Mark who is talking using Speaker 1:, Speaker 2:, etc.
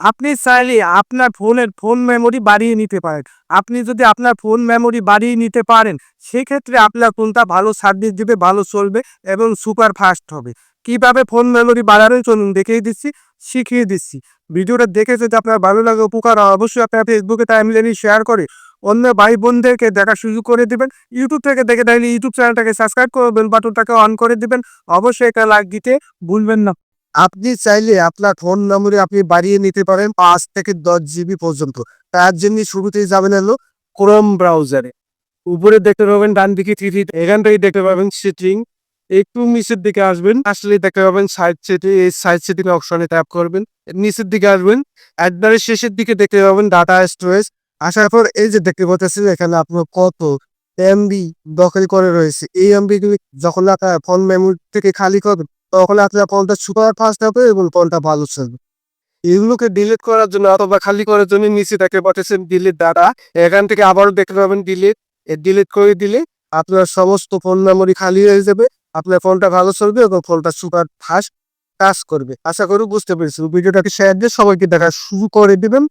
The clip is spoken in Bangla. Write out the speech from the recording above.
Speaker 1: আপনি চাইলে আপনার ফোনের ফোন মেমোরি বাড়িয়ে নিতে পারেন। আপনি যদি আপনার ফোন মেমোরি বাড়িয়ে নিতে পারেন, সেক্ষেত্রে আপনার ফোনটা ভালো সার্ভিস দেবে, ভালো চলবে এবং সুপার ফাস্ট হবে। কীভাবে ফোন মেমোরি বাড়াবেন চলুন দেখিয়ে দিচ্ছি, শিখিয়ে দিচ্ছি। ভিডিওটা দেখে যদি আপনার ভালো লাগে, উপকার হয়, অবশ্যই আপনার ফেসবুকে টাইমলাইনে শেয়ার করে অন্য ভাই বোনদেরকে দেখা সুযোগ করে দেবেন। ইউটিউব থেকে দেখে থাকলে ইউটিউব চ্যানেলটাকে সাবস্ক্রাইব করবেন বাটনটাকে অন করে দেবেন। অবশ্যই একটা লাইক দিতে ভুলবেন না। আপনি চাইলে আপনার ফোন নম্বরে আপনি বাড়িয়ে নিতে পারেন পাঁচ থেকে দশ জিবি পর্যন্ত। তার জন্য শুরুতেই যাবেন হলো ক্রোম ব্রাউজারে উপরে দেখতে পাবেন ডান দিকে থ্রি এখান থেকে দেখতে পাবেন সেটিং একটু নিচের দিকে আসবেন আসলে দেখতে পাবেন সাইড সেটিং এই সাইড সেটিং অপশনে ট্যাপ করবেন। নিচের দিকে আসবেন একবারে শেষের দিকে দেখতে পাবেন ডাটা স্টোরেজ আসার পর এই যে দেখতে পাচ্ছেন এখানে আপনার কত এমবি দখল করে রয়েছে। এই এমবি গুলি যখন আপনার ফোন মেমোরি থেকে খালি করবেন তখন আপনার ফোনটা সুপার ফাস্ট হবে এবং ফোনটা ভালো চলবে। এগুলোকে ডিলিট করার জন্য অথবা খালি করার জন্য নিচে দেখতে পাচ্ছেন ডিলিট ডাটা এখান থেকে আবারও দেখতে পাবেন ডিলিট ডিলিট করে দিলে আপনার সমস্ত ফোন মেমোরি খালি হয়ে যাবে, আপনার ফোনটা ভালো চলবে এবং ফোনটা সুপার ফাস্ট কাজ করবে। আশা করি বুঝতে পেরেছি। ভিডিওটাকে শেয়ার দিয়ে সবাইকে দেখা শুরু করে দিবেন।